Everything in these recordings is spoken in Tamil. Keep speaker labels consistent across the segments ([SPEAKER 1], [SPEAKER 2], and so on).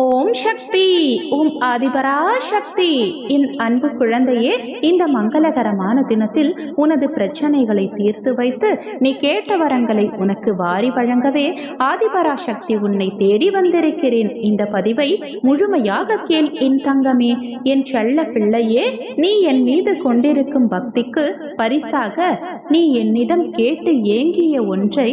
[SPEAKER 1] ஓம் சக்தி ஓம் ஆதிபரா சக்தி என் அன்பு குழந்தையே இந்த மங்களகரமான தினத்தில் உனது பிரச்சனைகளை தீர்த்து வைத்து நீ கேட்ட வரங்களை உனக்கு வாரி வழங்கவே ஆதிபரா சக்தி உன்னை தேடி வந்திருக்கிறேன். இந்த பதிவை முழுமையாக கேள் என் தங்கமே. என் செல்ல பிள்ளையே நீ என் மீது கொண்டிருக்கும் பக்திக்கு பரிசாக நீ என்னிடம் கேட்டு ஏங்கிய ஒன்றை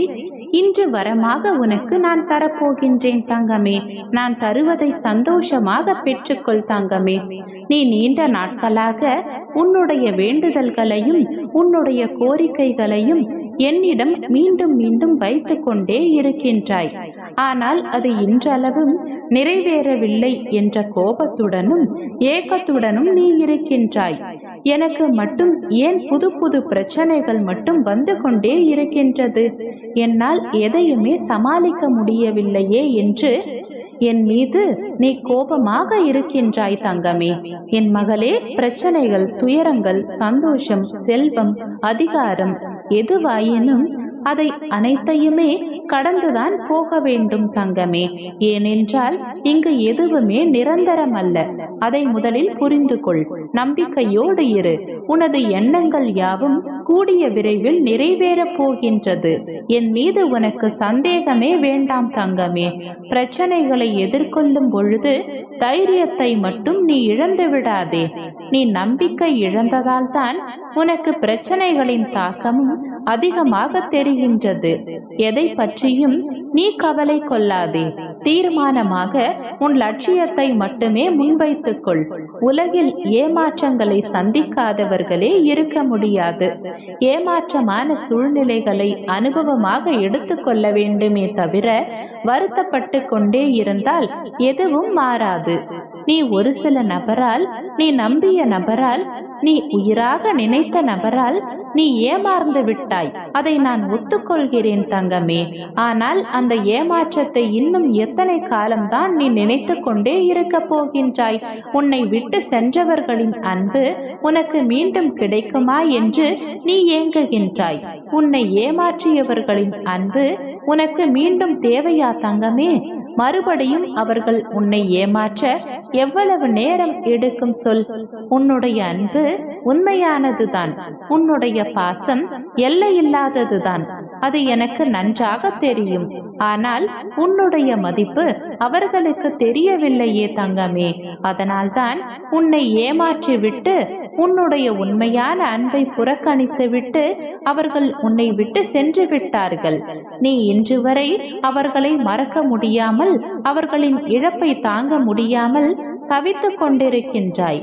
[SPEAKER 1] இன்று வரமாக உனக்கு நான் தரப்போகின்றேன் தங்கமே. நான் தருவதை சந்தோஷமாக பெற்றுக்கொள் தங்கமே. நீ நீண்ட நாட்களாக உன்னுடைய வேண்டுதல்களையும் உன்னுடைய கோரிக்கைகளையும் என்னிடம் மீண்டும் மீண்டும் வைத்து கொண்டே இருக்கின்றாய். ஆனால் அது இன்றளவும் நிறைவேறவில்லை என்ற கோபத்துடனும் ஏக்கத்துடனும் நீ இருக்கின்றாய். எனக்கு மட்டும் ஏன் புது புது பிரச்சனைகள் மட்டும் வந்து கொண்டே இருக்கின்றது? என்னால் எதையுமே சமாளிக்க முடியவில்லையே என்று என் மீது நீ கோபமாக இருக்கின்றாய் தங்கமே. என் மகளே பிரச்சனைகள் துயரங்கள் சந்தோஷம் செல்வம் அதிகாரம் எதுவாயினும் அதை அனைத்தையுமே கடந்துதான் போக வேண்டும் தங்கமே. ஏனென்றால் இங்கு எதுவுமே நிரந்தரம் அல்ல அதை முதலில் புரிந்து கொள் நம்பிக்கையோடு இரு. உனது எண்ணங்கள் யாவும் கூடிய விரைவில் நிறைவேறப் போகின்றது. என் மீது உனக்கு சந்தேகமே வேண்டாம் தங்கமே. பிரச்சனைகளை எதிர்கொள்ளும் பொழுது தைரியத்தை மட்டும் நீ இழந்து விடாதே. நீ நம்பிக்கை இழந்ததால் தான் உனக்கு பிரச்சனைகளின் தாக்கமும் அதிகமாக தெரிகின்றது. எதை பற்றியும் நீ கவலை கொள்ளாதே. தீர்மானமாக உன் லட்சியத்தை மட்டுமே முன்வைத்துக்கொள். உலகில் ஏமாற்றங்களை சந்திக்காதவர்களே இருக்க முடியாது. ஏமாற்றமான சூழ்நிலைகளை அனுபவமாக எடுத்துக்கொள்ள வேண்டுமே தவிர வருத்தப்பட்டு கொண்டே இருந்தால் எதுவும் மாறாது. நீ ஒரு சில நபரால் நீ நம்பிய நபரால் நீ உயிராக நினைத்த நபரால் நீ ஏமாறந்து விட்டாய். அதை நான் ஒத்துக்கொள்கிறேன் தங்கமே. ஆனால் அந்த ஏமாற்றத்தை இன்னும் எத்தனை காலம்தான் நீ நினைத்து கொண்டே இருக்க போகின்றாய்? உன்னை விட்டு சென்றவர்களின் அன்பு உனக்கு மீண்டும் கிடைக்குமா என்று நீ ஏங்குகின்றாய். உன்னை ஏமாற்றியவர்களின் அன்பு உனக்கு மீண்டும் தேவையா தங்கமே? மறுபடியும் அவர்கள் உன்னை ஏமாற்ற எவ்வளவு நேரம் எடுக்கும் சொல்? உன்னுடைய அன்பு உண்மையானதுதான். உன்னுடைய பாசம் எல்லையில்லாததுதான். அது எனக்கு நன்றாக தெரியும். ஆனால் உன்னுடைய மதிப்பு அவர்களுக்கு தெரியவில்லையே தங்கமே. அதனால்தான் உன்னை ஏமாற்றிவிட்டு உன்னுடைய உண்மையான அன்பை புறக்கணித்து விட்டு அவர்கள் உன்னை விட்டு சென்று விட்டார்கள் நீ இன்று வரை அவர்களை மறக்க முடியாமல் அவர்களின் இழப்பை தாங்க முடியாமல் தவித்துக் கொண்டிருக்கின்றாய்.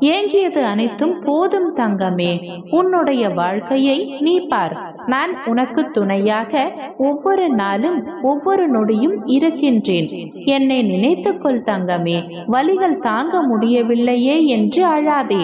[SPEAKER 1] ஏங்கியது அனைத்தும் போதும் தங்கமே. உன்னுடைய வாழ்க்கையை நீ பார். நான் உனக்கு துணையாக ஒவ்வொரு நாளும் ஒவ்வொரு நொடியும் இருக்கின்றேன். என்னை நினைத்துக்கொள் தங்கமே. வலிகள் தாங்க முடியவில்லையே என்று அழாதே.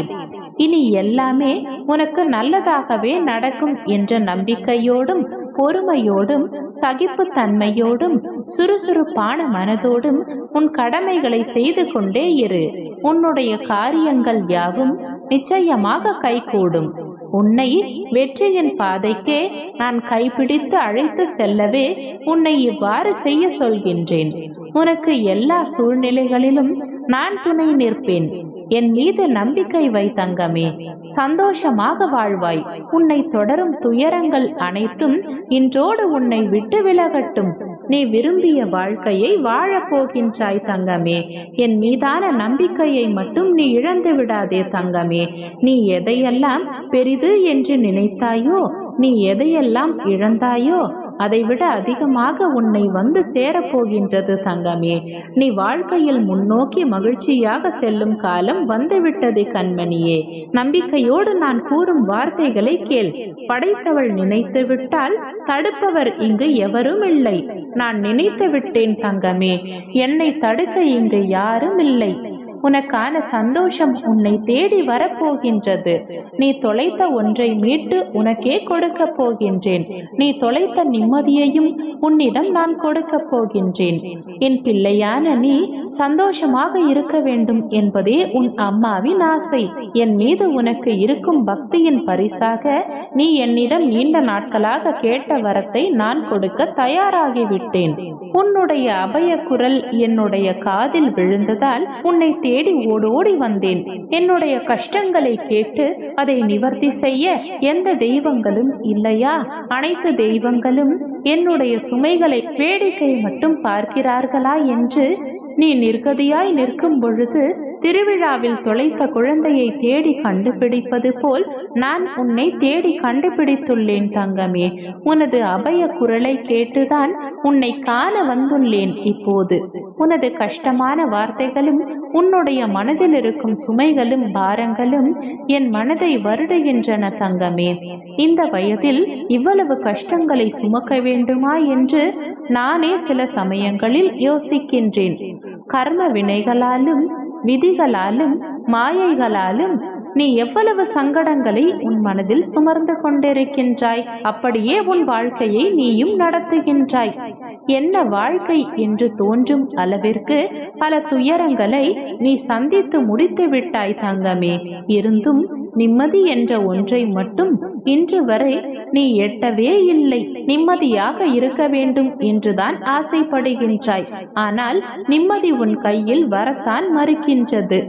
[SPEAKER 1] இனி எல்லாமே உனக்கு நல்லதாகவே நடக்கும் என்ற நம்பிக்கையோடும் பொறுமையோடும் சகிப்புத்தன்மையோடும் சுறுசுறுப்பான மனதோடும் உன் கடமைகளை செய்து கொண்டே இரு. உன்னுடைய காரியங்கள் யாவும் நிச்சயமாக கைகூடும். உன்னை வெற்றியின் பாதைக்கே நான் கைப்பிடித்து அழைத்து செல்லவே உன்னை இவ்வாறு செய்ய சொல்கின்றேன். உனக்கு எல்லா சூழ்நிலைகளிலும் நான் துணை நிற்பேன். என் மீது நம்பிக்கை வை தங்கமே. சந்தோஷமாக வாழ்வாய். உன்னை தொடரும் துயரங்கள் அனைத்தும் இன்றோடு உன்னை விட்டு விலகட்டும். நீ விரும்பிய வாழ்க்கையை வாழப் போகின்றாய் தங்கமே. என் மீதான நம்பிக்கையை மட்டும் நீ இழந்து விடாதே தங்கமே. நீ எதையெல்லாம் பெரிது என்று நினைத்தாயோ நீ எதையெல்லாம் இழந்தாயோ அதைவிட அதிகமாக உன்னை வந்து சேரப்போகின்றது தங்கமே. நீ வாழ்க்கையில் முன்னோக்கி மகிழ்ச்சியாக செல்லும் காலம் வந்துவிட்டது கண்மணியே. நம்பிக்கையோடு நான் கூறும் வார்த்தைகளை கேள். படைத்தவள் நினைத்து விட்டால் தடுப்பவர் இங்கு எவரும் இல்லை. நான் நினைத்து விட்டேன் தங்கமே. என்னை தடுக்க இங்கு யாரும் இல்லை. உனக்கான சந்தோஷம் உன்னை தேடி வரப்போகின்றது. நீ தொலைத்த ஒன்றை மீட்டு உனக்கே கொடுக்க போகின்றேன். நீ தொலைத்த நிம்மதியையும் உன்னிடம் நான் கொடுக்க போகின்றேன். என் பிள்ளையான நீ சந்தோஷமாக இருக்க வேண்டும் என்பதே உன் அம்மாவின் ஆசை. என் மீது உனக்கு இருக்கும் பக்தியின் பரிசாக நீ என்னிடம் நீண்ட நாட்களாக கேட்ட வரத்தை நான் கொடுக்க தயாராகிவிட்டேன். உன்னுடைய அபய குரல் என்னுடைய காதில் விழுந்ததால் உன்னை தேடி ஓடோடி வந்தேன். என்னுடைய கஷ்டங்களை கேட்டு அதை நிவர்த்தி செய்ய எந்த தெய்வங்களும் இல்லையா? அனைத்து தெய்வங்களும் என்னுடைய சுமைகளை வேடிக்கை மட்டும் பார்க்கிறார்களா என்று நீ நிர்கதியாய் நிற்கும் பொழுது திருவிழாவில் தொலைத்த குழந்தையை தேடி கண்டுபிடிப்பது போல் நான் உன்னை தேடி கண்டுபிடித்துள்ளேன் தங்கமே. உனது அபய குரலை கேட்டுதான் உன்னை காண வந்துள்ளேன் இப்போது. உனது கஷ்டமான வார்த்தைகளும் உன்னுடைய மனதில் இருக்கும் சுமைகளும் பாரங்களும் என் மனதை வருடுகின்றன தங்கமே. இந்த வயதில் இவ்வளவு கஷ்டங்களை சுமக்க வேண்டுமா என்று நானே சில சமயங்களில் யோசிக்கின்றேன். கர்ம வினைகளாலும் விதிகளாலும் மாயைகளாலும் நீ எவ்வளவு சங்கடங்களை உன் மனதில் சுமர்ந்து கொண்டிருக்கின்றாய்? அப்படியே உன் வாழ்க்கையை நீயும் நடத்துகின்றாய். என்ன வாழ்க்கை என்று தோன்றும் அளவிற்கு பல துயரங்களை நீ சந்தித்து முடித்து விட்டாய் தங்கமே. இருந்தும் நிம்மதி என்ற ஒன்றை மட்டும் இன்று வரை நீ எட்டவே இல்லை. நிம்மதியாக இருக்க வேண்டும் என்றுதான் ஆசைப்படுகின்றாய். ஆனால் நிம்மதி உன் கையில் வரத்தான் மறுக்கின்றது.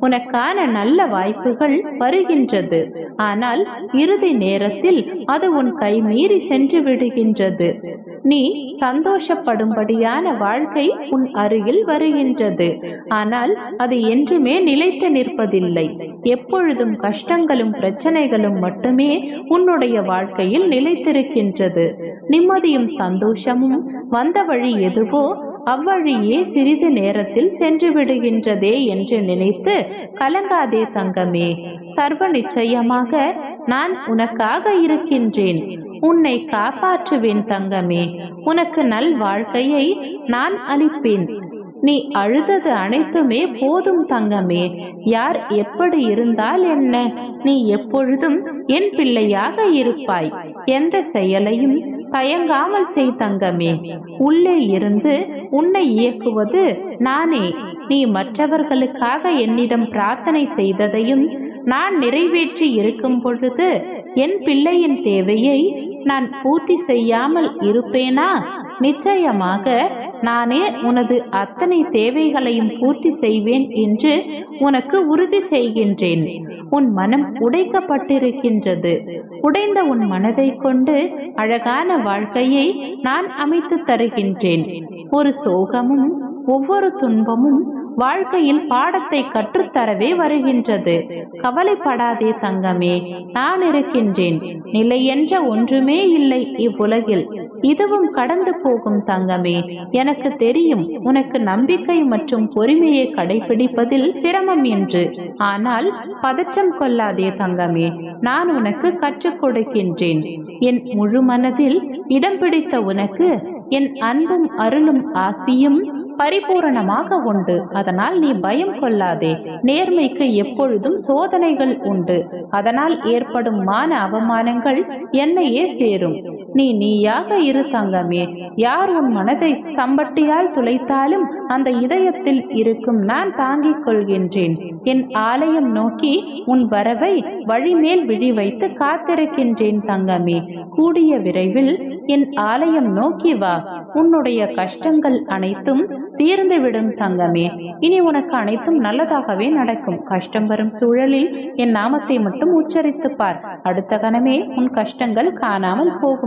[SPEAKER 1] உனக்கான நல்ல வாய்ப்புகள் வருகின்றது. ஆனால் இறுதி நேரத்தில் அது உன் கை மீறி சென்று விடுகின்றது. நீ சந்தோஷப்படும்படியான வாழ்க்கை உன் அருகில் வருகின்றது. ஆனால் அது என்றுமே நிலைத்து நிற்பதில்லை. எப்பொழுதும் கஷ்டங்களும் பிரச்சனைகளும் மட்டுமே உன்னுடைய வாழ்க்கையில் நிலைத்திருக்கின்றது. நிம்மதியும் சந்தோஷமும் வந்த வழி எதுவோ அவ்வழியே சிறிது நேரத்தில் சென்று விடுகின்றதே என்று நினைத்து கலங்காதே தங்கமே சர்வ நிச்சயமாக நான் உனக்காக இருக்கின்றேன். உன்னை காப்பாற்றுவேன் தங்கமே. உனக்கு நல் வாழ்க்கையை நான் அளிப்பேன். நீ அழுதது அனைத்துமே போதும் தங்கமே. யார் எப்படி இருந்தால் என்ன? நீ எப்பொழுதும் என் பிள்ளையாக இருப்பாய். எந்த செயலையும் தயங்காமல் செய் தங்கமே. உள்ளே இருந்து உன்னை இயக்குவது நானே. நீ மற்றவர்களுக்காக என்னிடம் பிரார்த்தனை செய்ததையும் நான் நிறைவேற்றி இருக்கும் பொழுது என் பிள்ளையின் தேவையை நான் பூர்த்தி செய்யாமல் இருப்பேனா? நிச்சயமாக நானே உனது அத்தனை தேவைகளையும் பூர்த்தி செய்வேன் என்று உனக்கு உறுதி செய்கின்றேன். உன் மனம் உடைக்கப்பட்டிருக்கின்றது. உடைந்த உன் மனதை கொண்டு அழகான வாழ்க்கையை நான் அமைத்து தருகின்றேன். ஒரு சோகமும் ஒவ்வொரு துன்பமும் வாழ்க்கையில் பாடத்தை கற்றுத்தரவே வருகின்றது. கவலைப்படாதே தங்கமே நான் இருக்கின்றேன். நிலையென்ற ஒன்றுமே இல்லை இவ்வுலகில். இதுவும் கடந்து போகும் தங்கமே எனக்கு தெரியும் உனக்கு நம்பிக்கை மற்றும் பொறுமையை கடைபிடிப்பதில் சிரமம் என்று. ஆனால் பதற்றம் கொள்ளாதே தங்கமே நான் உனக்கு கற்றுக் கொடுக்கின்றேன். என் முழு மனதில் இடம் பிடித்த உனக்கு என் அன்பும் அருளும் ஆசியும் பரிபூரணமாக உண்டு. அதனால் நீ பயம் கொள்ளாதே. நேர்மைக்கு எப்பொழுதும் சோதனைகள் உண்டு. அதனால் ஏற்படும் மான அவமானங்கள் என்னையே சேரும். நீ நீயாக இரு தங்கமே. யார் உன் மனதை சம்பட்டியால் துளைத்தாலும் அந்த இதயத்தில் இருக்கும் நான் தாங்கிக் கொள்கின்றேன். என் ஆலயம் நோக்கி உன் வரவை வழிமேல் விழி வைத்து காத்திருக்கின்றேன் தங்கமே. கூடிய விரைவில் என் ஆலயம் நோக்கி வா. உன்னுடைய கஷ்டங்கள் அனைத்தும் தீர்ந்துவிடும் தங்கமே இனி உனக்கு அனைத்தும் நல்லதாகவே நடக்கும். கஷ்டம் வரும் சூழலில் என் நாமத்தை மட்டும் உச்சரித்து பார். அடுத்த கணமே உன் கஷ்டங்கள் காணாமல் போகும்.